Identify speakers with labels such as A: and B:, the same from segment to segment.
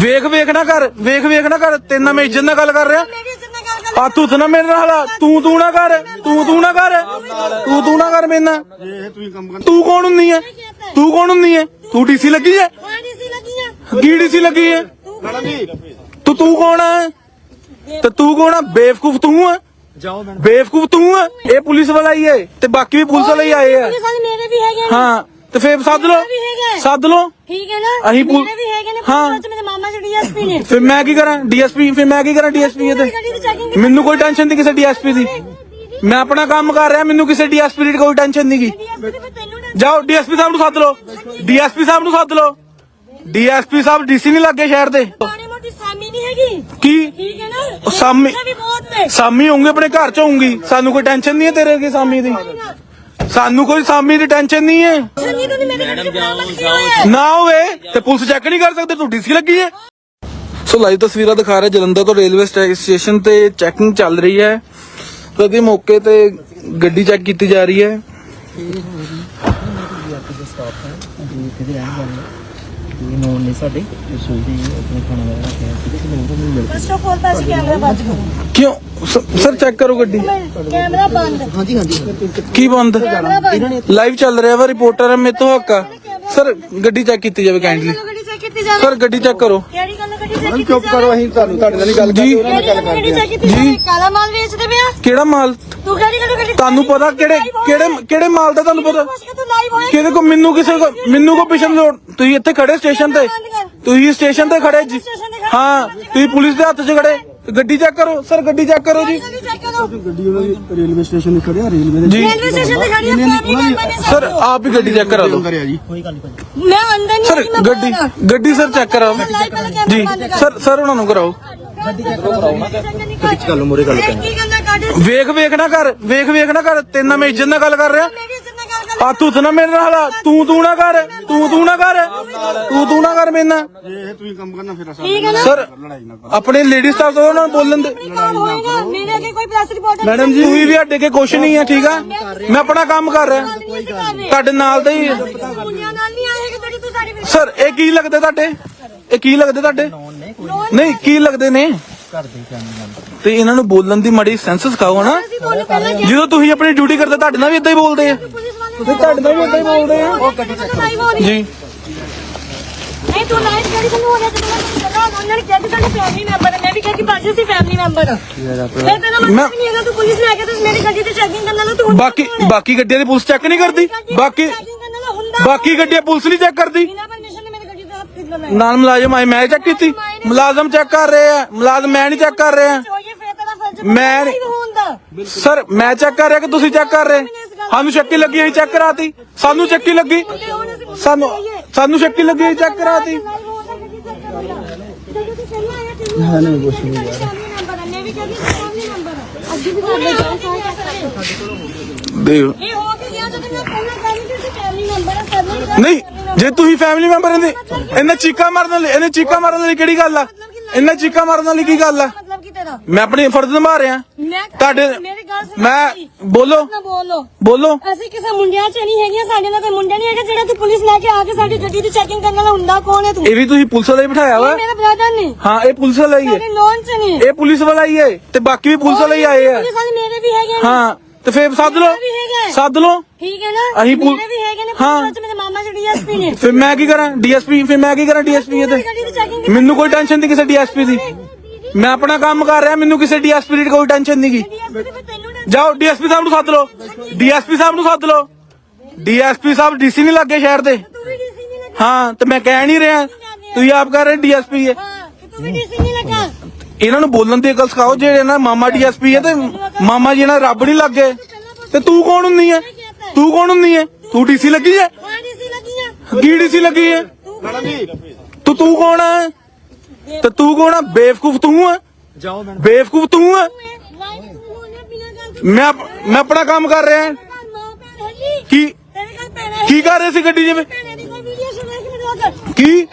A: ਵੇਖ ਵੇਖ ਨਾ ਕਰ ਵੇਖ ਵੇਖ ਨਾ ਕਰ ਤੇਰੇ ਨਾਲ ਮੈਂ ਇੱਜ਼ਤ ਨਾਲ ਗੱਲ ਕਰ ਰਿਹਾ। ਆ ਤੂੰ ਤਾਂ ਨਾ ਮੇਰੇ ਨਾਲ। ਤੂੰ ਤੂੰ ਨਾ ਕਰ ਤੂੰ ਤੂੰ ਨਾ ਕਰ ਤੂੰ ਤੂੰ ਨਾ ਕਰ ਮੇਰੇ ਨਾਲ।
B: ਇਹ ਤੁਸੀਂ ਕੰਮ ਕਰ
A: ਤੂੰ ਕੌਣ ਹੁੰਨੀ ਹੈ ਤੂੰ ਕੌਣ ਹੁੰਨੀ ਹੈ ਤੂੰ ਡੀਸੀ ਲੱਗੀ ਹੈ ਕੀ ਡੀਸੀ ਲੱਗੀ ਹੈ
B: ਮੈਡਮ ਜੀ
A: ਤੂੰ ਤੂੰ ਕੌਣ ਹੈ ਤੇ ਤੂੰ ਕੌਣ ਹੈ ਬੇਵਕੂਫ ਤੂੰ ਹੈ
B: ਜਾਓ ਮੈਡਮ
A: ਬੇਵਕੂਫ ਤੂੰ ਹੈ ਇਹ ਪੁਲਿਸ ਵਾਲਾ ਹੀ ਹੈ ਤੇ ਬਾਕੀ ਵੀ ਪੁਲਿਸ ਵਾਲੇ ਹੀ ਆਏ ਆ। ਹਾਂ। ਤੇ ਫੇਰ ਸੱਦ ਲੋ
C: ਵੀ ਹੈਗੇ।
A: ਸੱਦ ਲੋ
C: ਠੀਕ ਹੈ ਨਾ?
A: ਅਸੀਂ
C: ਮੇਰੇ ਵੀ ਹੈਗੇ ਨੇ
A: ਹਾਂ।
C: ਪੁਲਿਸ ਵਿੱਚ ਮੇਰੇ ਮਾਮਾ ਜੀ ਡੀਐਸਪੀ ਨੇ।
A: ਫਿਰ ਮੈਂ ਕੀ ਕਰਾਂ? ਡੀਐਸਪੀ ਫਿਰ ਮੈਂ ਕੀ ਕਰਾਂ ਡੀਐਸਪੀ ਤੇ? ਮੈਨੂੰ ਕੋਈ ਟੈਨਸ਼ਨ ਨਹੀਂ ਕਿਸੇ ਡੀਐਸਪੀ ਦੀ। ਮੈਂ ਆਪਣਾ ਕੰਮ ਕਰ ਰਿਹਾ ਮੈਨੂੰ ਕਿਸੇ ਡੀਐਸਪੀ ਦੀ ਕੋਈ ਟੈਨਸ਼ਨ ਨਹੀਂ ਗੀ।
C: ਡੀਐਸਪੀ ਤੇ ਤੈਨੂੰ ਨਾ
A: ਜਾਓ ਡੀਐਸਪੀ ਸਾਹਿਬ ਨੂੰ ਸੱਦ ਲਓ। ਡੀਐਸਪੀ ਸਾਹਿਬ ਨੂੰ ਸੱਦ ਲਓ। ਡੀਐਸਪੀ ਸਾਹਿਬ ਡੀਸੀ ਨਹੀਂ ਲੱਗੇ ਸ਼ਹਿਰ ਦੇ।
C: ਮਾੜੀ ਮੋਟੀ ਸਾਮੀ ਨਹੀਂ ਹੈਗੀ।
A: ਕੀ?
C: ਠੀਕ ਹੈ ਨਾ?
A: ਉਹ ਸਾਮੀ-
C: ਗੁੱਸਾ ਵੀ ਬਹੁਤ ਨੇ।
A: ਸਾਮੀ ਹੋਊਗੇ ਆਪਣੇ ਘਰ ਚ ਹੋਊਗੀ। ਸਾਨੂੰ ਕੋਈ ਟੈਨਸ਼ਨ ਨਹੀਂ ਹੈ ਤੇਰੇ ਅੱਗੇ ਸਾਮੀ ਦੀ। ਸਾਨੂੰ ਕੋਈ ਸਾਮੀ ਦੀ ਟੈਨਸ਼ਨ ਨਹੀਂ ਹੈ।
C: ਸੰਨੀ ਤੋਂ ਮੇਰੇ ਘਰ ਚ ਬਰਾਮਦ ਕੀ ਹੋਇਆ
A: ਨਾ ਹੋਵੇ ਤੇ ਪੁਲਿਸ ਚੈੱਕ ਨਹੀਂ ਕਰ ਸਕਦੇ ਤੂੰ ਡੀਸੀ ਲੱਗੀ ਹੈ। ਸੋ ਲਾਈਵ ਤਸਵੀਰਾਂ ਦਿਖਾ ਰਿਹਾ ਜਲੰਧਰ ਤੋਂ ਰੇਲਵੇ ਸਟੇ- ਸਟੇਸ਼ਨ ਤੇ ਚੈਕਿੰਗ ਚੱਲ ਰਹੀ ਹੈ। ਪ੍ਰਤੀ ਮੌਕੇ ਤੇ ਗੱਡੀ ਚੈੱਕ ਕੀਤੀ ਜਾ ਰਹੀ ਹੈ।
D: ਇਹ ਨੋਨ ਨੇ ਸਾਡੇ? ਸੋਚਦੇ ਆਪਣੇ ਖਾਣਾ ਵਗੈਰਾ ਰੱਖਿਆ ਸੀ। ਤੇ ਲੋਕਾਂ ਨੂੰ ਮਿਲ
C: ਫਸਟ ਆਫ ਆਲ ਤਾਂ ਅਸੀਂ ਕੈਮਰਾ ਬੰਦ ਕਰੋ।
A: ਕਿਉਂ? ਸ- ਸਰ ਚੈੱਕ ਕਰੋ ਗੱਡੀ।
C: ਕੈਮਰਾ ਬੰਦ।
D: ਹਾਂਜੀ ਹਾਂਜੀ।
A: ਕੀ ਬੰਦ?
C: ਕੈਮਰਾ ਬੰਦ।
A: ਲਾਈਵ ਚੱਲ ਰਿਹਾ ਵਾ ਰਿਪੋਰਟਰ ਮੇਰੇ ਤੋਂ ਹੱਕ ਆ। ਸਰ ਗੱਡੀ ਚੈੱਕ ਕੀਤੀ ਜਾਵੇ ਕਾਈਂਡਲੀ
C: ਗੱਡੀ ਚੈੱਕ ਕੀਤੀ ਜਾਵੇ?
A: ਸਰ ਗੱਡੀ ਚੈੱਕ ਕਰੋ।
C: ਕਿਹੜੀ ਗੱਲ ਗੱਡੀ ਚੈੱਕ ਕੀਤੀ
B: ਚੁੱਪ ਕਰੋ ਅਸੀਂ ਤੁਹਾਨੂੰ ਤੁਹਾਡੇ ਨਾਲ ਹੀ ਗੱਲ
A: ਜੀ।
C: ਗੱਡੀ ਚੈੱਕ ਕੀਤੀ ਜਾਵੇ? ਕਾਲਾ ਮਾਲ ਵੇਚਦੇ ਪਿਆ
A: ਕਿਹੜਾ ਮਾਲ?
C: ਤੂੰ ਕਿਹੜੀ ਗੱਲ ਗੱਡੀ
A: ਤੁਹਾਨੂੰ ਪਤਾ ਕਿਹੜੇ ਕਿਹੜੇ ਕਿਹੜੇ ਮਾਲ ਦਾ ਤੁਹਾਨੂੰ ਪਤਾ? ਕਿਹਦੇ ਕੋ ਮੈਨੂੰ ਕਿਸੇ ਕੋ ਮੈਨੂੰ ਕੋ ਪਿਛਨ ਲੋੜ ਤੁਸੀਂ ਇੱਥੇ ਖੜੇ ਸਟੇਸ਼ਨ ਤੇ? ਤੁਸੀਂ ਸਟੇਸ਼ਨ ਤੇ ਖੜੇ ਜੀ? ਹਾਂ ਤੁਸੀਂ ਪੁਲਿਸ ਦੇ ਹੱਥ 'ਚ ਖੜੇ। ਗੱਡੀ ਚੈੱਕ ਕਰੋ। ਸਰ ਗੱਡੀ ਚੈੱਕ ਕਰੋ ਜੀ।
C: ਗੱਡੀ ਚੈੱਕ ਕਰੋ।
B: ਗੱਡੀ ਉਹਨਾਂ ਦੀ ਰੇਲਵੇ ਸਟੇਸ਼ਨ ਤੇ ਖੜਿਆ ਰੇਲਵੇ ਦੇ
A: ਜੀ।
C: ਰੇਲਵੇ ਸਟੇਸ਼ਨ ਤੇ ਖੜੀ ਨੇ
A: ਸਰ ਆਪ ਹੀ ਗੱਡੀ ਚੈੱਕ ਕਰਾ ਦਿਓ।
D: ਗੱਲ
C: ਮੈਂ ਅੰਦਰ ਨਹੀਂ
A: ਸਰ ਗੱਡੀ। ਗੱਡੀ ਸਰ ਚੈੱਕ ਕਰਾਓ। ਜੀ। ਸਰ ਸਰ ਉਹਨਾਂ ਨੂੰ ਕਰਾਓ।
C: ਗੱਡੀ
B: ਗੱਲ ਮੂਹਰੇ ਗੱਲ
C: ਕੀ ਕਹਿੰਦਾ ਕੱਢ
A: ਵੇਖ ਵੇਖ ਨਾ ਕਰ ਵੇਖ ਵੇਖ ਨਾ ਕਰ ਤੇਰੇ ਨਾਲ ਮੈਂ ਇੱਜ਼ਤ ਨਾਲ ਗੱਲ ਕਰ ਰਿਹਾ।
C: ਮੇਰੀ ਇੱਜ਼ਤ ਨਾਲ ਗੱਲ ਕਰ
A: ਆ ਤੂੰ ਤਾਂ ਨਾ ਮੇਰੇ ਨਾਲ। ਤੂੰ ਤੂੰ ਨਾ ਕਰ ਤੂੰ ਤੂੰ ਨਾ ਕਰ ਤੂੰ ਤੂੰ ਨਾ ਕਰ ਮੇਰੇ ਨਾਲ।
B: ਇਹ ਤੁਸੀਂ ਕੰਮ ਕਰਨਾ ਫਿਰ ਅਸਾਂ
C: ਠੀਕ ਹੈ ਨਾ?
A: ਸਰ
B: ਲੜਾਈ ਨਾ ਕਰੋ
A: ਆਪਣੇ ਲੇਡੀ ਸਟਾਫ ਤੋਂ ਉਹਨਾਂ ਨੂੰ ਬੋਲਣ ਦੇ।
C: ਕੰਮ ਹੋਏਗਾ ਮੇਰੇ ਅੱਗੇ ਕੋਈ ਪ੍ਰੈਸ ਰਿਪੋਰਟਰ
A: ਮੈਡਮ ਜੀ ਤੁਸੀਂ ਵੀ ਸਾਡੇ ਕੇ ਕੁਛ ਨਹੀਂ ਹੈ ਠੀਕ ਆ? ਮੈਂ ਆਪਣਾ ਕੰਮ ਕਰ ਰਿਹਾ। ਤੁਹਾਡੇ ਨਾਲ ਦਾ ਹੀ ਹੈ।
C: ਮੁੰਡਿਆਂ ਨਾਲ ਨਹੀਂ ਆਏਗਾ ਜਿਹੜੀ ਤੂੰ ਸਾਡੀ
A: ਸਰ ਇਹ ਕੀ ਲੱਗਦੇ ਤੁਹਾਡੇ? ਇਹ ਕੀ ਲੱਗਦੇ ਤੁਹਾਡੇ? ਨਹੀਂ ਕੀ ਲੱਗਦੇ ਨੇ?
D: ਘਰ ਦੇ
A: ਤੇ ਇਹਨਾਂ ਨੂੰ ਬੋਲਣ ਦੀ ਮੜੀ ਸੈਂਸ ਸਿਖਾਓ ਨਾ
C: ਅਸੀਂ ਬੋਲੇ ਪਹਿਲਾਂ ਕਿ
A: ਜਦੋਂ ਤੁਸੀਂ ਆਪਣੀ ਡਿਊਟੀ ਕਰਦੇ ਤੁਹਾਡੇ ਨਾਲ ਵੀ ਇਦਾਂ ਹੀ ਬੋਲਦੇ ਆ।
C: ਪੁਲਿਸ ਵਾਲੇ
A: ਤੁਸੀਂ ਤੁਹਾਡੇ ਨਾਲ ਵੀ ਇਦਾਂ ਹੀ ਬੋਲਦੇ ਆ।
C: ਉਹ ਗੱਡੀ ਚੈੱਕ ਕਰੋ
A: ਜੀ।
C: ਨਹੀਂ ਤੂੰ ਲਾਈਟ ਕਿਹੜੀ ਤੁਹਾਨੂੰ ਹੋ ਰਿਹਾ ਜਦੋਂ ਮੈਂ ਪਤਾ ਉਹਨਾਂ ਨੇ ਕਿਹਾ ਕਿ ਸਾਡੀ ਫੈਮਿਲੀ ਮੈਂਬਰ ਹੈ ਮੈਂ ਵੀ ਕਿਹਾ ਕਿ ਬਾਜੀ ਸੀ ਫੈਮਿਲੀ ਮੈਂਬਰ ਮੈਂ ਤੇਰਾ ਮਤਲਬ
A: ਮੈਂ-
C: ਨਹੀਂ ਹੈਗਾ ਤੂੰ ਪੁਲਿਸ ਲੈ ਕੇ ਤੂੰ ਮੇਰੀ ਗੱਡੀ ਤੇ ਚੈਕਿੰਗ ਕਰਨ ਵਾਲਾ ਤੂੰ
A: ਬਾਕੀ ਬਾਕੀ ਗੱਡੀਆਂ ਦੀ ਪੁਲਿਸ ਚੈੱਕ ਨਹੀਂ ਕਰਦੀ? ਬਾਕੀ
C: ਚੈਕਿੰਗ ਕਰਨ ਵਾਲਾ ਹੁੰਦਾ
A: ਬਾਕੀ ਗੱਡੀਆਂ ਪੁਲਿਸ ਨਹੀਂ ਚੈੱਕ ਕਰਦੀ? ਨਾਲ ਮੁਲਾਜ਼ਮ ਆਏ ਮੈਂ ਚੈੱਕ ਕੀਤੀ। ਮੁਲਾਜ਼ਮ ਚੈੱਕ ਕਰ ਰਹੇ ਆ। ਮੁਲਾਜ਼ਮ ਮੈਂ ਨਹੀਂ ਚੈੱਕ ਕਰ ਰਿਹਾ। ਮੈਂ-
C: ਨਹੀਂ ਹੁੰਦਾ
A: ਸਰ ਮੈਂ ਚੈੱਕ ਕਰ ਰਿਹਾ ਕਿ ਤੁਸੀਂ ਚੈੱਕ ਕਰ ਰਹੇ? ਸਾਨੂੰ ਸ਼ੱਕੀ ਲੱਗੀ ਅਸੀਂ ਚੈੱਕ ਕਰਾਤੀ। ਸਾਨੂੰ ਸ਼ੱਕੀ ਲੱਗੀ। ਸਾਨੂੰ ਸਾਨੂੰ ਸ਼ੱਕੀ ਲੱਗੀ ਅਸੀਂ ਚੈੱਕ ਕਰਾਤੀ।
C: ਹਾਂ ਨਹੀਂ ਕੁਛ ਨਹੀਂ ਯਾਰ ਮੈਂ ਵੀ ਕਹਿੰਦੀ ਫੈਮਿਲੀ ਮੈਂਬਰ ਹੈ ਅੱਗੇ ਵੀ ਸਾਡੇ ਜਾਨ ਸਾਹ
A: ਦੇਖ।
C: ਇਹ ਹੋ ਕੇ ਗਿਆ ਜਦੋਂ ਮੈਂ ਪਹਿਲਾਂ ਕਹਿੰਦੀ ਸੀ ਫੈਮਿਲੀ ਮੈਂਬਰ ਹੈ ਸਰ
A: ਨਹੀਂ ਜੇ ਤੁਸੀਂ ਫੈਮਿਲੀ ਮੈਂਬਰ ਇਹਦੇ ਇਹਨੇ ਚੀਕਾ ਮਾਰਨ ਵਾਲੀ ਇਹਨੇ ਚੀਕਾ ਮਾਰਨ ਵਾਲੀ ਕਿਹੜੀ ਗੱਲ ਆ? ਇਹਨੇ ਚੀਕਾ ਮਾਰਨ ਵਾਲੀ ਕੀ ਗੱਲ ਆ?
C: ਮਤਲਬ ਕੀ ਤੇਰਾ?
A: ਮੈਂ ਆਪਣੀ ਫਰਜ਼ ਨਿਭਾ ਰਿਹਾ।
C: ਮੈਂ
A: ਤੁਹਾਡੇ
C: ਮੇਰੀ ਗੱਲ ਸੁਣ
A: ਮੈਂ ਬੋਲੋ।
C: ਨਾ ਬੋਲੋ।
A: ਬੋਲੋ।
C: ਅਸੀਂ ਕਿਸੇ ਮੁੰਡਿਆਂ 'ਚ ਨਹੀਂ ਹੈਗੀਆਂ ਸਾਡੇ ਨਾਲ ਕੋਈ ਮੁੰਡਾ ਨਹੀਂ ਹੈਗਾ ਜਿਹੜਾ ਤੂੰ ਪੁਲਿਸ ਲੈ ਕੇ ਆ ਕੇ ਸਾਡੀ ਗੱਡੀ ਦੀ ਚੈਕਿੰਗ ਕਰਨ ਵਾਲਾ ਹੁੰਦਾ ਕੌਣ ਹੈ ਤੂੰ?
A: ਇਹ ਵੀ ਤੁਸੀਂ ਪੁਲਿਸ ਵਾਲਾ ਹੀ ਬਿਠਾਇਆ ਵਾ।
C: ਇਹ ਮੇਰਾ ਬ੍ਰਦਰ ਨੇ।
A: ਹਾਂ ਇਹ ਪੁਲਿਸ ਵਾਲਾ ਹੀ ਹੈ।
C: ਸਾਡੇ ਨੌਨ 'ਚ ਨਹੀਂ
A: ਇਹ ਪੁਲਿਸ ਵਾਲਾ ਹੀ ਹੈ ਤੇ ਬਾਕੀ ਵੀ ਪੁਲਿਸ ਵਾਲੇ ਹੀ ਆਏ ਆ।
C: ਪੁਲਿਸ ਵਾਲੇ ਮੇਰੇ ਵੀ ਹੈਗੇ ਨੇ।
A: ਹਾਂ। ਤੇ ਫੇਰ ਸੱਦ ਲਓ।
C: ਵੀ ਹੈਗਾ।
A: ਸੱਦ ਲਓ।
C: ਠੀਕ ਹੈ ਨਾ?
A: ਅਸੀਂ
C: ਮੇਰੇ ਵੀ ਹੈਗੇ ਨੇ
A: ਹਾਂ।
C: ਪੁਲਿਸ ਵਿੱਚ ਮੇਰੇ ਮਾਮਾ ਜੀ ਡੀਐਸਪੀ ਨੇ।
A: ਫਿਰ ਮੈਂ ਕੀ ਕਰਾਂ? ਡੀਐਸਪੀ ਫਿਰ ਮੈਂ ਕੀ ਕਰਾਂ ਡੀਐਸਪੀ ਤੇ
C: ਗੱਡੀ ਦੀ ਚੈਕਿੰਗ
A: ਮੈਨੂੰ ਕੋਈ ਟੈਨਸ਼ਨ ਨਹੀਂ ਕਿਸੇ ਡੀਐਸਪੀ ਦੀ। ਮੈਂ ਆਪਣਾ ਕੰਮ ਕਰ ਰਿਹਾ ਮੈਨੂੰ ਕਿਸੇ ਡੀਐਸਪੀ ਦੀ ਕੋਈ ਟੈਨਸ਼ਨ ਨਹੀਂ ਗੀ।
C: ਡੀਐਸਪੀ ਤੇ ਤੈਨੂੰ ਨਾ
A: ਜਾਓ ਡੀਐਸਪੀ ਸਾਹਿਬ ਨੂੰ ਸੱਦ ਲਓ। ਡੀਐਸਪੀ ਸਾਹਿਬ ਨੂੰ ਸੱਦ ਲਓ। ਡੀਐਸਪੀ ਸਾਹਿਬ ਡੀਸੀ ਨਹੀਂ ਲੱਗੇ ਸ਼ਹਿਰ ਦੇ।
C: ਤੂੰ ਵੀ ਡੀਸੀ ਨਹੀਂ ਲੱਗਾ।
A: ਹਾਂ ਤੇ ਮੈਂ ਕਹਿ ਨਹੀਂ ਰਿਹਾ। ਤੁਸੀਂ ਆਪ ਕਰ ਰਹੇ ਡੀਐਸਪੀ ਹੈ।
C: ਹਾਂ ਕਿ ਤੂੰ ਵੀ ਡੀਸੀ ਨਹੀਂ ਲੱਗਾ।
A: ਇਹਨਾਂ ਨੂੰ ਬੋਲਣ ਦੀ ਅਕਲ ਸਿਖਾਓ ਜਿਹੜੇ ਨਾ ਮਾਮਾ ਡੀਐਸਪੀ ਹੈ ਤੇ ਮਾਮਾ ਜੀ ਨਾਲ ਰੱਬ ਨਹੀਂ ਲੱਗੇ ਤੇ ਤੂੰ ਕੌਣ ਹੁੰਨੀ ਹੈ? ਤੂੰ ਕੌਣ ਹੁੰਨੀ ਹੈ? ਤੂੰ ਡੀਸੀ ਲੱਗੀ ਹੈ? ਕੀ ਡੀਸੀ ਲੱਗੀ ਹੈ? ਤੂੰ ਤੂੰ ਕੌਣ ਹੈ? ਤੇ ਤੂੰ ਕੌਣ ਹੈ? ਬੇਵਕੂਫ ਤੂੰ ਹੈ?
B: ਜਾਓ ਮੈਡਮ।
A: ਬੇਵਕੂਫ ਤੂੰ ਹੈ? ਮੈਂ ਮੈਂ ਆਪਣਾ ਕੰਮ ਕਰ ਰਿਹਾ ਕੀ ਕੀ ਕਰ ਰਹੇ ਸੀ ਗੱਡੀ
C: ਹੈ ਕਿ?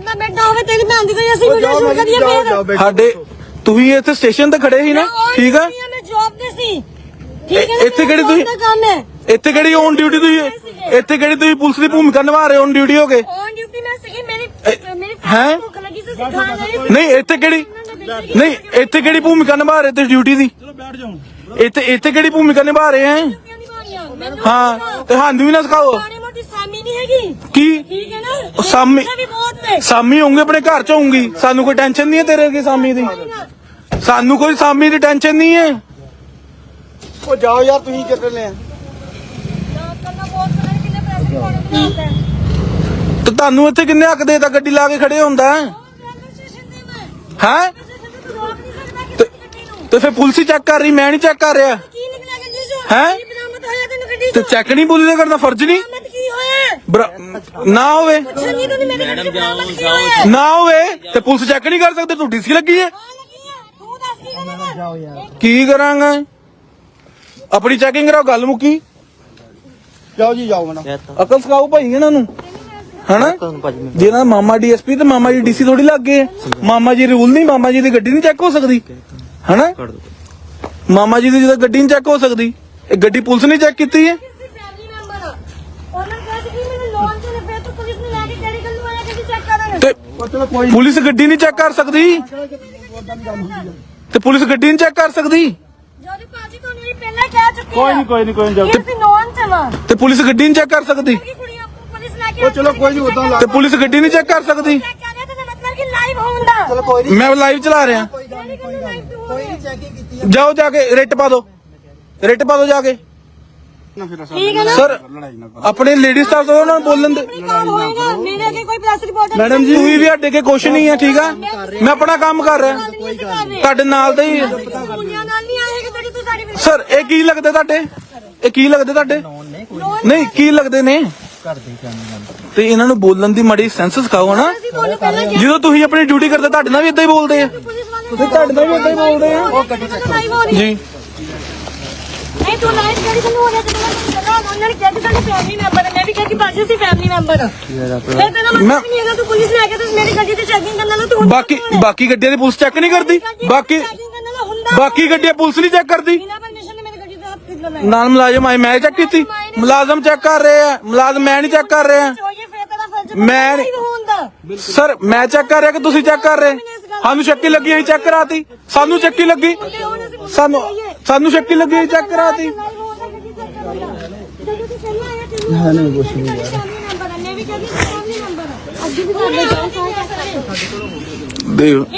C: ਮੇਰੇ ਕੋਲ
A: ਕੀ
C: ਭੈਣਾਂ ਨੂੰ ਕੋਈ ਏਦਾਂ ਬੈਠਾ ਹੋਵੇ ਤੇਰੀ ਭੈਣ ਦੀ ਕੋਈ ਅਸੀਂ ਵੀਡੀਓ ਸ਼ੂਟ ਕਰੀਏ ਫੇਰ।
A: ਸਾਡੇ ਤੁਸੀਂ ਇੱਥੇ ਸਟੇਸ਼ਨ ਤੇ ਖੜੇ ਸੀ ਨਾ ਠੀਕ ਆ?
C: ਮੈਂ ਜੌਬ ਤੇ ਸੀ। ਠੀਕ ਹੈ ਨਾ,
A: ਇੱਥੇ ਕਿਹੜੀ ਤੁਸੀਂ-
C: ਕੰਮ ਹੈ।
A: ਇੱਥੇ ਕਿਹੜੀ ਔਨ ਡਿਊਟੀ ਤੁਸੀਂ? ਇੱਥੇ ਕਿਹੜੀ ਤੁਸੀਂ ਪੁਲਿਸ ਦੀ ਭੂਮਿਕਾ ਨਿਭਾ ਰਹੇ ਔਨ ਡਿਊਟੀ ਹੋ ਕੇ?
C: ਔਨ ਡਿਊਟੀ ਮੈਂ ਸੀਗੀ ਮੇਰੀ
A: ਇਹ-
C: ਮੇਰੀ
A: ਹੈਂ?
C: ਭੁੱਖ ਲੱਗੀ ਸੀ ਤੁਸੀਂ ਸਿਖਾ ਰਹੇ
A: ਨਹੀਂ ਇੱਥੇ ਕਿਹੜੀ ਨਹੀਂ ਇੱਥੇ ਕਿਹੜੀ ਭੂਮਿਕਾ ਨਿਭਾ ਰਹੇ ਤੇ ਡਿਊਟੀ ਦੀ?
B: ਚਲੋ ਬੈਠ ਜਾਓ
A: ਇੱਥੇ ਇੱਥੇ ਕਿਹੜੀ ਭੂਮਿਕਾ ਨਿਭਾ ਰਹੇ ਹੈ? ਹਾਂ ਤੇ ਸਾਨੂੰ ਵੀ ਨਾ ਸਿਖਾਓ।
C: ਸਾਮੀ ਨਹੀਂ ਹੈਗੀ।
A: ਕੀ?
C: ਠੀਕ ਹੈ ਨਾ?
A: ਉਹ ਸਾਮੀ-
C: ਵੀ ਬਹੁਤ ਨੇ।
A: ਸਾਮੀ ਹੋਊਗੇ ਆਪਣੇ ਘਰ ਚ ਹੋਊਗੀ। ਸਾਨੂੰ ਕੋਈ ਟੈਨਸ਼ਨ ਨਹੀਂ ਹੈ ਤੇਰੇ ਅੱਗੇ ਸਾਮੀ ਦੀ? ਸਾਨੂੰ ਕੋਈ ਸਾਮੀ ਦੀ ਟੈਨਸ਼ਨ ਨਹੀਂ ਹੈ?
B: ਉਹ ਜਾਓ ਯਾਰ ਤੁਸੀਂ ਕਿੱਥੇ ਲੈ
C: ਕਰਨਾ ਬਹੁਤ ਪਤਾ ਨਹੀਂ ਕਿੰਨੇ ਪੈਸੇ ਪਾਉਣੇ ਬਣਾਉਂਦਾ ਹੈ।
A: ਤੇ ਤੁਹਾਨੂੰ ਇੱਥੇ ਕਿੰਨੇ ਹੱਕ ਦੇਤਾ ਗੱਡੀ ਲਾ ਕੇ ਖੜੇ ਹੁੰਦਾ ਹੈ?
C: ਰੇਲਵੇ ਸਟੇਸ਼ਨ ਤੇ ਮੈਂ।
A: ਹੈਂ?
C: ਤੂੰ ਰੋਕ ਨਹੀਂ ਸਕਦਾ
A: ਤੇ
C: ਕਿਸੇ ਗੱਡੀ ਨੂੰ।
A: ਤੇ ਫਿਰ ਪੁਲਿਸ ਹੀ ਚੈੱਕ ਕਰ ਰਹੀ ਮੈਂ ਨਹੀਂ ਚੈੱਕ ਕਰ ਰਿਹਾ।
C: ਕੀ ਨਿਕਲਿਆ ਗੱਡੀ ਚੋਂ
A: ਹੈਂ?
C: ਕੀ ਬਰਾਮਦ ਹੋਇਆ ਤੈਨੂੰ ਗੱਡੀ
A: ਤੇ
C: ਚੋਂ?
A: ਚੈੱਕ ਨਹੀਂ ਪੁਲਿਸ ਦਾ ਕਰਨਾ ਫਰਜ਼ ਨਹੀਂ? ਬਰਾ- ਨਾ ਹੋਵੇ।
C: ਮੇਰੀ
A: ਨਾ ਹੋਵੇ ਤੇ ਪੁਲਿਸ ਚੈੱਕ ਨਹੀਂ ਕਰ ਸਕਦੇ? ਤੂੰ ਡੀਸੀ ਲੱਗੀ ਹੈ?
C: ਆ ਲੱਗੀ ਹੈ ਤੂੰ ਦੱਸ ਕੀ ਕਰੇਗਾ? ਜਾਓ ਯਾਰ।
A: ਕੀ ਕਰਾਂਗਾ? ਆਪਣੀ ਚੈਕਿੰਗ ਕਰਾਓ ਗੱਲ ਮੁੱਕੀ?
B: ਜਾਓ ਜੀ ਜਾਓ ਮੈਡਮ।
A: ਅਕਲ ਸਿਖਾਓ ਭਾਈ ਇਹਨਾਂ ਨੂੰ। ਹਨਾ? ਜੇ ਇਹਨਾਂ ਦਾ ਮਾਮਾ ਡੀਐਸਪੀ ਤੇ ਮਾਮਾ ਜੀ ਡੀਸੀ ਥੋੜੀ ਲੱਗ ਗਏ। ਆ। ਮਾਮਾ ਜੀ ਰੂਲ ਨਹੀਂ ਮਾਮਾ ਜੀ ਦੀ ਗੱਡੀ ਨਹੀਂ ਚੈੱਕ ਹੋ ਸਕਦੀ। ਹਨਾ? ਮਾਮਾ ਜੀ ਦੀ ਜਦੋਂ ਗੱਡੀ ਨਹੀਂ ਚੈੱਕ ਹੋ ਸਕਦੀ ਇਹ ਗੱਡੀ ਪੁਲਿਸ ਨੇ ਚੈੱਕ ਕੀਤੀ ਹੈ
C: ਕਿਸੇ ਫੈਮਿਲੀ ਮੈਂਬਰ ਆ ਉਹਨਾਂ ਕਹਿੰਦੇ ਕਿ ਮੈਨੂੰ ਲੋਨ ਤੇ ਨੇ ਫਿਰ ਤੂੰ ਪੁਲਿਸ ਨੂੰ ਲੈ ਕੇ ਕਿਹੜੀ ਗੱਲ ਨੂੰ ਆਇਆ ਗੱਡੀ ਚੈੱਕ ਕਰਨ
A: ਤੇ
B: ਉਹ ਚਲੋ ਕੋਈ
A: ਪੁਲਿਸ ਗੱਡੀ ਨਹੀਂ ਚੈੱਕ ਕਰ ਸਕਦੀ? ਤੇ ਪੁਲਿਸ ਗੱਡੀ ਨਹੀਂ ਚੈੱਕ ਕਰ ਸਕਦੀ?
C: ਜੋਦੀ ਭਾਜੀ ਤੁਹਾਨੂੰ ਇਹ ਪਹਿਲਾਂ ਕਹਿ ਚੁੱਕੀ
B: ਕੋਈ ਨਹੀਂ ਕੋਈ ਨਹੀਂ ਕੋਈ ਨਹੀਂ ਜਾਓ
C: ਕਿ ਅਸੀਂ ਲੋਨ ਚਲਾ
A: ਤੇ ਪੁਲਿਸ ਗੱਡੀ ਨਹੀਂ ਚੈੱਕ ਕਰ ਸਕਦੀ?
C: ਕਿ ਕੁੜੀਆਂ ਪੁਲਿਸ ਲੈ ਕੇ
B: ਉਹ ਚਲੋ ਕੋਈ ਨਹੀਂ ਉਦਾਂ
A: ਤੇ ਪੁਲਿਸ ਗੱਡੀ ਨਹੀਂ ਚੈੱਕ ਕਰ ਸਕਦੀ?
C: ਚੈੱਕ ਕਰ ਰਿਹਾ ਤਾਂ ਮਤਲਬ ਕਿ ਲਾਈਵ ਹੁੰਦਾ
B: ਚਲੋ ਕੋਈ ਨਹੀਂ।
A: ਮੈਂ ਲਾਈਵ ਚਲਾ ਰਿਹਾ। ਜਾਓ ਜਾ ਕੇ ਰਿਟ ਪਾ ਦਿਓ ਰਿਟ ਪਾ ਦਿਓ ਜਾ ਕੇ। ਸਰ ਆਪਣੇ ਲੇਡੀ ਸਟਾਫ ਤੋਂ ਉਹਨਾਂ ਨੂੰ ਬੋਲਣ ਦੇ
C: ਕੋਈ ਪ੍ਰੈਸ ਰਿਪੋਰਟਰ
A: ਮੈਡਮ ਜੀ ਤੁਸੀਂ ਵੀ ਸਾਡੇ ਕੇ ਕੁਛ ਨਹੀਂ ਹੈ ਠੀਕ ਆ? ਮੈਂ ਆਪਣਾ ਕੰਮ ਕਰ ਰਿਹਾ। ਤੁਹਾਡੇ ਨਾਲ ਦਾ ਹੀ
C: ਨਾਲ ਨਹੀਂ ਆਏਗਾ ਜਿਹੜੀ ਤੂੰ ਸਾਡੀ
A: ਸਰ ਇਹ ਕੀ ਲੱਗਦੇ ਤੁਹਾਡੇ? ਇਹ ਕੀ ਲੱਗਦੇ ਤੁਹਾਡੇ? ਨਹੀਂ ਕੀ ਲੱਗਦੇ ਨੇ? ਤੇ ਇਹਨਾਂ ਨੂੰ ਬੋਲਣ ਦੀ ਮੜੀ ਸੈਂਸ ਸਿਖਾਓ ਨਾ। ਜਦੋਂ ਤੁਸੀਂ ਆਪਣੀ ਡਿਊਟੀ ਕਰਦੇ ਤੁਹਾਡੇ ਨਾਲ ਵੀ ਇਦਾਂ ਹੀ ਬੋਲਦੇ ਆ। ਤੁਸੀਂ ਤੁਹਾਡੇ ਨਾਲ ਵੀ ਇਦਾਂ ਹੀ ਬੋਲਦੇ ਆ। ਜੀ।
C: ਨਹੀਂ ਤੂੰ ਲਾਈਵ ਕਿਹੜੀ ਗੱਲ ਹੋ ਰਿਹਾ ਜਦੋਂ ਮੈਂ ਪਤਾ ਉਹਨਾਂ ਨੇ ਕਿਹਾ ਕਿ ਸਾਡੇ ਫੈਮਿਲੀ ਮੈਂਬਰ ਹੈ ਮੈਂ ਵੀ ਕਿਹਾ ਕਿ ਬਾਜੀ ਸੀ ਫੈਮਿਲੀ ਮੈਂਬਰ ਫਿਰ ਤੇਰਾ ਮਤਲਬ
A: ਮੈਂ-
C: ਨਹੀਂ ਹੈਗਾ ਤੂੰ ਪੁਲਿਸ ਲੈ ਕੇ ਤੂੰ ਮੇਰੀ ਗੱਡੀ ਤੇ ਚੈਕਿੰਗ ਕਰਨ ਵਾਲਾ ਤੂੰ
A: ਬਾਕੀ ਬਾਕੀ ਗੱਡੀਆਂ ਦੀ ਪੁਲਿਸ ਚੈੱਕ ਨਹੀਂ ਕਰਦੀ। ਬਾਕੀ ਬਾਕੀ ਗੱਡੀਆਂ ਪੁਲਿਸ ਨਹੀਂ ਚੈੱਕ ਕਰਦੀ। ਨਾਲ ਮੁਲਾਜ਼ਮ ਆਏ ਮੈਂ ਚੈੱਕ ਕੀਤੀ। ਮੁਲਾਜ਼ਮ ਚੈੱਕ ਕਰ ਰਹੇ ਆ। ਮੁਲਾਜ਼ਮ ਮੈਂ ਨਹੀਂ ਚੈੱਕ ਕਰ ਰਿਹਾ। ਮੈਂ ਸਰ ਮੈਂ ਚੈੱਕ ਕਰ ਰਿਹਾ ਕਿ ਤੁਸੀਂ ਚੈੱਕ ਕਰ ਰਹੇ? ਸਾਨੂੰ ਸ਼ੱਕੀ ਲੱਗੀ ਅਸੀਂ ਚੈੱਕ ਕਰਾਤੀ। ਸਾਨੂੰ ਸ਼ੱਕੀ ਲੱਗੀ। ਸਾਨੂੰ ਸਾਨੂੰ ਸ਼ੱਕੀ ਲੱਗੀ ਅਸੀਂ ਚੈੱਕ ਕਰਾਤੀ।
C: ਹਾਂ ਨਹੀਂ ਕੁਛ ਯਾਰ
A: ਦੇਖ।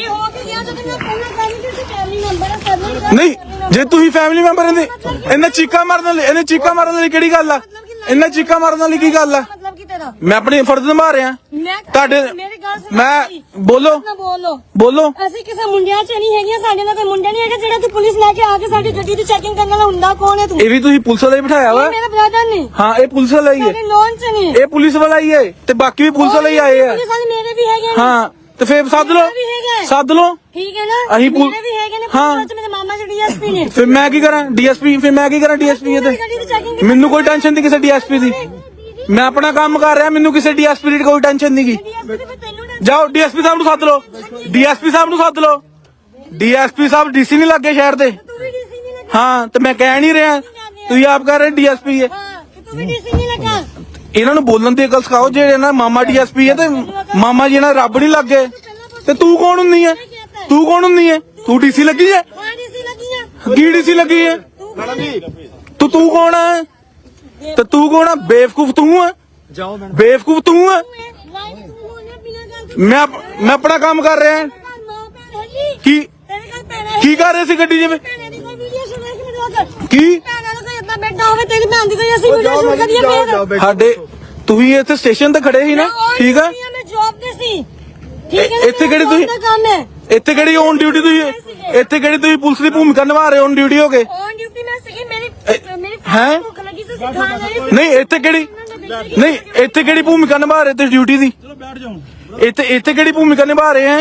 A: ਜੇ ਤੁਸੀਂ ਫੈਮਿਲੀ ਮੈਂਬਰ ਇਹਦੇ ਇਹਨੇ ਚੀਕਾ ਮਾਰਨ ਵਾਲੀ ਇਹਨੇ ਚੀਕਾ ਮਾਰਨ ਵਾਲੀ ਕਿਹੜੀ ਗੱਲ ਆ? ਇਹਨੇ ਚੀਕਾ ਮਾਰਨ ਵਾਲੀ ਕੀ ਗੱਲ ਆ?
C: ਮਤਲਬ ਕੀ ਤੇਰਾ
A: ਮੈਂ ਆਪਣੀ ਫਰਜ਼ ਨਿਭਾ ਰਿਹਾ।
C: ਮੈਂ
A: ਤੁਹਾਡੇ
C: ਮੇਰੀ ਗੱਲ ਸੁਣ
A: ਮੈਂ ਬੋਲੋ।
C: ਨਾ ਬੋਲੋ।
A: ਬੋਲੋ।
C: ਅਸੀਂ ਕਿਸੇ ਮੁੰਡਿਆਂ 'ਚ ਨਹੀਂ ਹੈਗੀਆਂ ਸਾਡੇ ਨਾਲ ਕੋਈ ਮੁੰਡਾ ਨਹੀਂ ਹੈਗਾ ਜਿਹੜਾ ਤੂੰ ਪੁਲਿਸ ਲੈ ਕੇ ਆ ਕੇ ਸਾਡੀ ਗੱਡੀ ਦੀ ਚੈਕਿੰਗ ਕਰਨ ਵਾਲਾ ਹੁੰਦਾ ਕੌਣ ਹੈ ਤੂੰ?
A: ਇਹ ਵੀ ਤੁਸੀਂ ਪੁਲਿਸ ਵਾਲਾ ਹੀ ਬਿਠਾਇਆ ਵਾ।
C: ਇਹ ਮੇਰਾ ਬ੍ਰਦਰ ਨੇ।
A: ਹਾਂ ਇਹ ਪੁਲਿਸ ਵਾਲਾ ਹੀ ਹੈ।
C: ਸਾਡੇ ਲੋਨ 'ਚ ਨਹੀਂ
A: ਇਹ ਪੁਲਿਸ ਵਾਲਾ ਹੀ ਹੈ ਤੇ ਬਾਕੀ ਵੀ ਪੁਲਿਸ ਵਾਲੇ ਹੀ ਆਏ ਆ।
C: ਪੁਲਿਸ ਵਾਲੇ ਮੇਰੇ ਵੀ ਹੈਗੇ ਨੇ।
A: ਹਾਂ ਤੇ ਫੇਰ ਸੱਦ ਲਓ।
C: ਹੈਗਾ।
A: ਸੱਦ ਲਓ।
C: ਠੀਕ ਹੈ ਨਾ?
A: ਅਸੀਂ ਪੁਲ-
C: ਮੇਰੇ ਵੀ ਹੈਗੇ ਨੇ।
A: ਹਾਂ।
C: ਪੁਲਿਸ 'ਚ ਮੇਰੇ ਮਾਮਾ ਜੀ ਡੀਐਸਪੀ ਨੇ।
A: ਫਿਰ ਮੈਂ ਕੀ ਕਰਾਂ? ਡੀਐਸਪੀ ਫਿਰ ਮੈਂ ਕੀ ਕਰਾਂ ਡੀਐਸਪੀ ਤੇ ਮੈਨੂੰ ਕੋਈ ਟੈਨਸ਼ਨ ਨਹੀਂ ਕਿਸੇ ਡੀਐਸਪੀ ਦੀ। ਮੈਂ ਆਪਣਾ ਕੰਮ ਕਰ ਰਿਹਾ ਮੈਨੂੰ ਕਿਸੇ ਡੀਐਸਪੀ ਦੀ ਕੋਈ ਟੈਨਸ਼ਨ ਨਹੀਂ ਗੀ।
C: ਡੀਐਸਪੀ ਤੇ ਤੈਨੂੰ ਨਾ
A: ਜਾਓ ਡੀਐਸਪੀ ਸਾਹਿਬ ਨੂੰ ਸੱਦ ਲਓ। ਡੀਐਸਪੀ ਸਾਹਿਬ ਨੂੰ ਸੱਦ ਲਓ। ਡੀਐਸਪੀ ਸਾਹਿਬ ਡੀਸੀ ਨਹੀਂ ਲੱਗੇ ਸ਼ਹਿਰ ਦੇ। ਹਾਂ ਤੇ ਮੈਂ ਕਹਿ ਨਹੀਂ ਰਿਹਾ। ਤੁਸੀਂ ਆਪ ਕਰ ਰਹੇ ਡੀਐਸਪੀ ਹੈ।
C: ਹਾਂ ਕਿ ਤੂੰ ਵੀ ਡੀਸੀ ਨਹੀਂ ਲੱਗਾ।
A: ਇਹਨਾਂ ਨੂੰ ਬੋਲਣ ਦੀ ਅਕਲ ਸਿਖਾਓ ਜਿਹੜੇ ਨਾ ਮਾਮਾ ਡੀਐਸਪੀ ਹੈ ਤੇ ਮਾਮਾ ਜੀ ਨਾਲ ਰੱਬ ਨਹੀਂ ਲੱਗੇ। ਤੇ ਤੂੰ ਕੌਣ ਹੁੰਨੀ ਹੈ? ਤੂੰ ਕੌਣ ਹੁੰਨੀ ਹੈ? ਤੂੰ ਡੀਸੀ ਲੱਗੀ ਹੈ?
C: ਹਾਂ ਡੀਸੀ ਲੱਗੀ ਆ
A: ਕੀ ਡੀਸੀ ਲੱਗੀ ਹੈ?
C: ਤੂੰ
A: ਤੂੰ ਕੌਣ ਹੈ? ਤੇ ਤੂੰ ਕੌਣ ਹੈ? ਬੇਵਕੂਫ ਤੂੰ ਹੈ? ਬੇਵਕੂਫ ਤੂੰ ਹੈ। ਮੈਂ ਮੈਂ ਆਪਣਾ ਕੰਮ ਕਰ ਰਿਹਾ
C: ਹੈਗੀ
A: ਕੀ?
C: ਹੈ
A: ਕੀ ਕਰ ਰਹੇ ਸੀ ਗੱਡੀ
C: ਸੁਣਾ ਕਿ?
A: ਸਾਡੇ ਤੁਸੀਂ ਇੱਥੇ ਸਟੇਸ਼ਨ ਤੇ ਖੜੇ ਸੀ ਨਾ? ਠੀਕ ਆ?
C: ਮੈਂ ਜੌਬ ਤੇ ਸੀ। ਠੀਕ ਹੈ ਨਾ,
A: ਇੱਥੇ ਕਿਹੜੀ ਤੁਸੀਂ-
C: job ਦਾ ਕੰਮ ਹੈ।
A: ਇੱਥੇ ਕਿਹੜੀ ਔਨ ਡਿਊਟੀ ਤੁਸੀਂ ਇੱਥੇ ਕਿਹੜੀ ਤੁਸੀਂ ਪੁਲਿਸ ਦੀ ਭੂਮਿਕਾ ਨਿਭਾ ਰਹੇ ਹੋ ਔਨ ਡਿਊਟੀ ਹੋ ਕੇ?
C: ਔਨ ਡਿਊਟੀ ਮੈਂ ਸੀ ਮੇਰੀ ਮੇਰੀ
A: ਹੈਂ?
C: ਭੁੱਖ ਲੱਗੀ ਸੀ ਸਿਖਾਣ ਲਈ ਸੀ।
A: ਨਹੀਂ ਇੱਥੇ ਕਿਹੜੀ ਨਹੀਂ ਇੱਥੇ ਕਿਹੜੀ ਭੂਮਿਕਾ ਨਿਭਾ ਰਹੇ ਤੁਸੀਂ ਡਿਊਟੀ ਦੀ?
B: ਚਲੋ ਬੈਠ ਜਾਓ
A: ਇੱਥੇ ਇੱਥੇ ਕਿਹੜੀ ਭੂਮਿਕਾ ਨਿਭਾ ਰਹੇ ਹੈ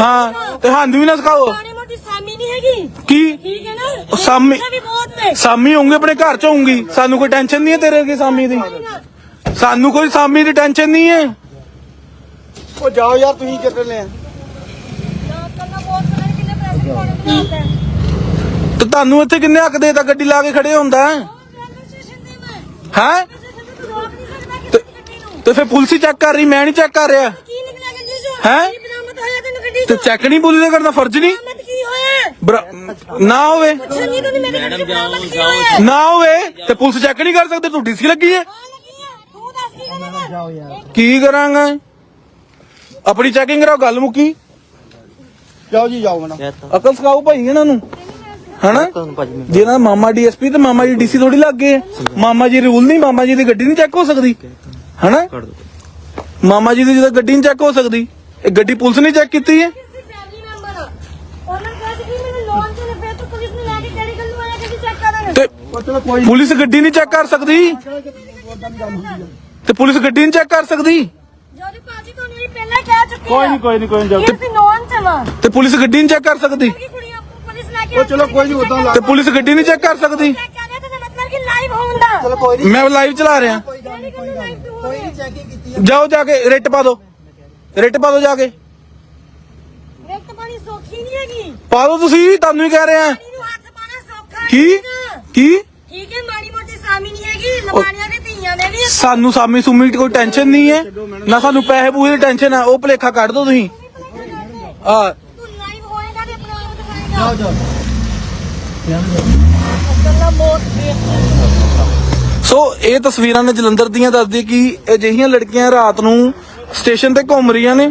A: ਹਾਂ ਤੇ ਸਾਨੂੰ ਵੀ ਨਾ ਸਿਖਾਓ।
C: ਮਾੜੀ ਮੋਟੀ ਸਾਮੀ ਨਹੀਂ ਹੈਗੀ।
A: ਕੀ?
C: ਠੀਕ ਹੈ ਨਾ?
A: ਉਹ ਸਾਮੀ-
C: ਉੱਥੇ ਵੀ ਬਹੁਤ ਨੇ।
A: ਸਾਮੀ ਹੋਊਗੇ ਆਪਣੇ ਘਰ ਚ ਹੋਊਗੀ। ਸਾਨੂੰ ਕੋਈ ਟੈਨਸ਼ਨ ਨਹੀਂ ਹੈ ਤੇਰੇ ਅੱਗੇ ਸਾਮੀ ਦੀ। ਸਾਨੂੰ ਕੋਈ ਸਾਮੀ ਦੀ ਟੈਨਸ਼ਨ ਨਹੀਂ ਹੈ।
B: ਉਹ ਜਾਓ ਯਾਰ ਤੁਸੀਂ ਕਿੱਥੇ ਲੈ
C: ਕਰਨਾ ਬਹੁਤ ਪਤਾ ਨਹੀਂ ਕਿੰਨੇ ਪੈਸੇ ਪਾਉਣੇ ਬਣਾਉਂਦਾ ਹੈ
A: ਤੇ ਤੁਹਾਨੂੰ ਇੱਥੇ ਕਿੰਨੇ ਹੱਕ ਦੇਤਾ ਗੱਡੀ ਲਾ ਕੇ ਖੜੇ ਹੁੰਦਾ? ਹੈ
C: ਰੇਲਵੇ ਸਟੇਸ਼ਨ ਤੇ ਮੈਂ।
A: ਹੈਂ?
C: ਤੂੰ
A: ਫਿਰ ਪੁਲਿਸ ਹੀ ਚੈੱਕ ਕਰ ਰਹੀ ਮੈਂ ਨਹੀਂ ਚੈੱਕ ਕਰ ਰਿਹਾ।
C: ਕੀ ਨਿਕਲਿਆ ਗੱਡੀ ਚੋਂ
A: ਹੈ?
C: ਕੀ ਬਰਾਮਦ ਹੋਇਆ ਤੈਨੂੰ ਗੱਡੀ
A: ਤੇ ਚੈੱਕ ਨਹੀਂ ਪੁਲਿਸ ਦਾ ਕਰਨਾ ਫਰਜ਼ ਨਹੀਂ।
C: ਬਰਾਮਦ ਕੀ ਹੋਇਆ?
A: ਬਰਾ- ਨਾ ਹੋਵੇ।
C: ਛੰਨੀ ਤੈਨੂੰ ਮੇਰੇ ਗੱਡੀ 'ਚ ਬਰਾਮਦ ਕੀ ਹੋਇਆ?
A: ਨਾ ਹੋਵੇ ਤੇ ਪੁਲਿਸ ਚੈੱਕ ਨਹੀਂ ਕਰ ਸਕਦੇ ਤੂੰ ਡੀਸੀ ਲੱਗੀ ਹੈ।
C: ਆ ਲੱਗੀ ਆ ਤੂੰ ਦੱਸ ਕੀ ਕਰੇਗਾ ਜਾਓ ਯਾਰ।
A: ਕੀ ਕਰਾਂਗਾ? ਆਪਣੀ ਚੈਕਿੰਗ ਕਰਾਓ ਗੱਲ ਮੁੱਕੀ।
B: ਜਾਓ ਜੀ ਜਾਓ ਮੈਡਮ।
A: ਅਕਲ ਸਿਖਾਓ ਭਾਈ ਇਹਨਾਂ ਨੂੰ। ਹਨਾ? ਜਿਹਨਾਂ ਦਾ ਮਾਮਾ ਡੀਐਸਪੀ ਤੇ ਮਾਮਾ ਜੀ ਡੀਸੀ ਥੋੜੀ ਲੱਗ ਗਏ। ਮਾਮਾ ਜੀ ਰੂਲ ਨਹੀਂ ਮਾਮਾ ਜੀ ਦੀ ਗੱਡੀ ਨਹੀਂ ਚੈੱਕ ਹੋ ਸਕਦੀ। ਹਨਾ?
D: ਦੋ।
A: ਮਾਮਾ ਜੀ ਦੀ ਜਦੋਂ ਗੱਡੀ ਨਹੀਂ ਚੈੱਕ ਹੋ ਸਕਦੀ ਇਹ ਗੱਡੀ ਪੁਲਿਸ ਨੇ ਚੈੱਕ ਕੀਤੀ ਹੈ?
C: ਕਿਸੇ ਫੈਮਿਲੀ ਮੈਂਬਰ ਆ ਉਹਨਾਂ ਨੇ ਕਿਹਾ ਸੀ ਕਿ ਮੈਨੂੰ ਲੋਨ ਤੇ ਨੇ ਫਿਰ ਤੂੰ ਪੁਲਿਸ ਨੂੰ ਲੈ ਕੇ ਕਿਹੜੀ ਗੱਲ ਨੂੰ ਆਇਆ ਕਿ ਚੈੱਕ ਕਰਨ?
A: ਤੇ
B: ਉਹ ਚਲੋ ਕੋਈ
A: ਪੁਲਿਸ ਗੱਡੀ ਨਹੀਂ ਚੈੱਕ ਕਰ ਸਕਦੀ? ਤੇ ਪੁਲਿਸ ਗੱਡੀ ਨਹੀਂ ਚੈੱਕ ਕਰ ਸਕਦੀ?
C: ਜੋਦੀ ਭਾਜੀ ਤੁਹਾਨੂੰ ਇਹ ਪਹਿਲਾਂ ਕਹਿ ਚੁੱਕੀ
B: ਕੋਈ ਨਹੀਂ ਕੋਈ ਨਹੀਂ ਕੋਈ ਨਹੀਂ
C: ਕਿ ਅਸੀਂ ਲੋਨ ਚਲਾ
A: ਤੇ ਪੁਲਿਸ ਗੱਡੀ ਨਹੀਂ ਚੈੱਕ ਕਰ ਸਕਦੀ?
C: ਕਿ ਪੁਲਿਸ ਲੈ ਕੇ
B: ਉਹ ਚਲੋ ਕੋਈ ਨਹੀਂ ਉਦਾਂ ਲਾ
A: ਤੇ ਪੁਲਿਸ ਗੱਡੀ ਨਹੀਂ ਚੈੱਕ ਕਰ ਸਕਦੀ?
C: ਚੈੱਕ ਕਰਨੇ ਤੇ ਮਤਲਬ ਕਿ ਲਾਈਵ ਹੋਣ ਦਾ।
B: ਚਲੋ ਕੋਈ ਨਹੀਂ
A: ਮੈਂ ਲਾਈਵ ਚਲਾ
C: ਗੱਲ ਰਿਹਾ
B: ਚੈਕਿੰਗ ਕੀਤੀ
A: ਜਾਓ ਜਾ ਕੇ ਰਿਟ ਪਾ ਦਿਓ ਰਿਟ ਪਾ ਦਿਓ ਜਾ ਕੇ।
C: ਵਿਅਕਤ ਪਾਣੀ ਸੌਖੀ ਨਹੀਂ ਹੈਗੀ।
A: ਪਾ ਦਿਓ ਤੁਸੀਂ ਤੁਹਾਨੂੰ ਹੀ ਕਹਿ ਰਿਹਾ।
C: ਪਾਣੀ ਨੂੰ ਹੱਥ ਪਾਣਾ ਸੌਖਾ
A: ਕੀ?
C: ਹੈਗਾ।
A: ਕੀ?
C: ਠੀਕ ਹੈ ਮਾੜੀ ਮੋਟੀ ਸਾਮੀ ਨਹੀਂ ਹੈਗੀ ਲਮਾਣੀਆਂ ਦੇ ਧੀਆਂ ਦੇ ਵੀ
A: ਸਾਨੂੰ ਸਾਮੀ ਸੁਮੀ ਦੀ ਕੋਈ ਟੈਨਸ਼ਨ ਨਹੀਂ ਹੈ। ਨਾ ਸਾਨੂੰ ਪੈਸੇ ਪੂਸੇ ਦੀ ਟੈਨਸ਼ਨ ਹੈ ਉਹ ਭਲੇਖਾ ਕੱਢ ਦਿਓ ਤੁਸੀਂ। ਆ।
C: ਤੂੰ ਲਾਈਵ ਹੋਏਗਾ ਤੇ ਆਪਣਾ ਆਪ ਦਿਖਾਏਗਾ।
B: ਜਾਓ
C: ਗੱਲਾਂ ਮੋਤ ਦੇਖ
A: ਸੋ ਇਹ ਤਸਵੀਰਾਂ ਨੇ ਜਲੰਧਰ ਦੀਆਂ ਦੱਸਦੀ ਕਿ ਅਜਿਹੀਆਂ ਲੜਕੀਆਂ ਰਾਤ ਨੂੰ ਸਟੇਸ਼ਨ ਤੇ ਘੁੰਮ ਰਹੀਆਂ ਨੇ।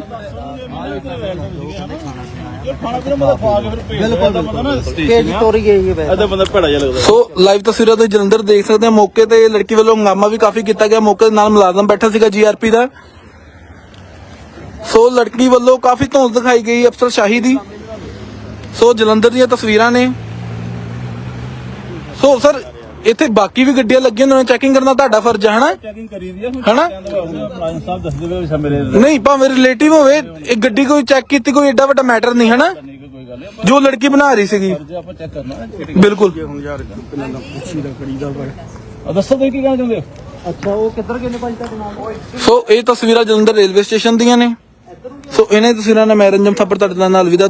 A: ਸੋ ਲਾਈਵ ਤਸਵੀਰਾਂ ਤੁਸੀਂ ਜਲੰਧਰ ਦੇਖ ਸਕਦੇ ਹੋ। ਮੌਕੇ ਤੇ ਲੜਕੀ ਵੱਲੋਂ ਹੰਗਾਮਾ ਵੀ ਕਾਫੀ ਕੀਤਾ ਗਿਆ। ਮੌਕੇ ਦੇ ਨਾਲ ਮੁਲਾਜ਼ਮ ਬੈਠਾ ਸੀਗਾ ਜੀਆਰਪੀ ਦਾ। ਸੋ ਲੜਕੀ ਵੱਲੋਂ ਕਾਫੀ ਧੌਂਸ ਦਿਖਾਈ ਗਈ ਅਫਸਰ ਸ਼ਾਹੀ ਦੀ। ਸੋ ਜਲੰਧਰ ਦੀਆਂ ਤਸਵੀਰਾਂ ਨੇ। ਸੋ ਸਰ ਇੱਥੇ ਬਾਕੀ ਵੀ ਗੱਡੀਆਂ ਲੱਗੀਆਂ ਨੇ ਚੈਕਿੰਗ ਕਰਨਾ ਤੁਹਾਡਾ ਫਰਜ਼ ਹੈ ਹਨਾ?
B: ਚੈਕਿੰਗ ਕਰੀ ਦੀ ਆ
A: ਹਨਾ?
B: ਮੁਲਾਜ਼ਮ ਸਾਹਿਬ ਦੱਸਦੇ ਵੇ ਸਾ ਮੇਰੇ
A: ਨਹੀਂ ਭਾਵੇਂ ਰਿਲੇਟਿਵ ਹੋਵੇ ਇਹ ਗੱਡੀ ਕੋਈ ਚੈੱਕ ਕੀਤੀ ਕੋਈ ਏਡਾ ਵੱਡਾ ਮੈਟਰ ਨਹੀਂ ਹਨਾ?
B: ਨਹੀਂ ਕੋਈ ਗੱਲ ਨਹੀਂ
A: ਜੋ ਲੜਕੀ ਬਣਾ ਰਹੀ ਸੀਗੀ।
B: ਜੇ ਆਪਾਂ ਚੈੱਕ ਕਰਨਾ
A: ਬਿਲਕੁਲ।
B: ਹੁਣ ਯਾਰ ਕਿੰਨਾ ਨਾ ਪੁੱਛੀ ਦਾ ਕੜੀ ਦਾ ਪਰ ਦੱਸੋ ਤੁਸੀਂ ਕੀ ਕਹਿਣਾ ਚਾਹੁੰਦੇ ਹੋ?
D: ਅੱਛਾ ਉਹ ਕਿੱਧਰ ਗਏ ਨੇ ਭਾਜੀ ਤੁਹਾਡੇ ਨਾਲ?
A: ਸੋ ਇਹ ਤਸਵੀਰਾਂ ਜਲੰਧਰ ਰੇਲਵੇ ਸਟੇਸ਼ਨ ਦੀਆਂ ਨੇ। ਸੋ ਇਹਨਾਂ ਤਸਵੀਰਾਂ ਨਾਲ ਮੈਂ ਰੰਜਮ ਥੱਪੜ ਤੁਹਾਡੇ ਨਾਲ ਵਿਦਾ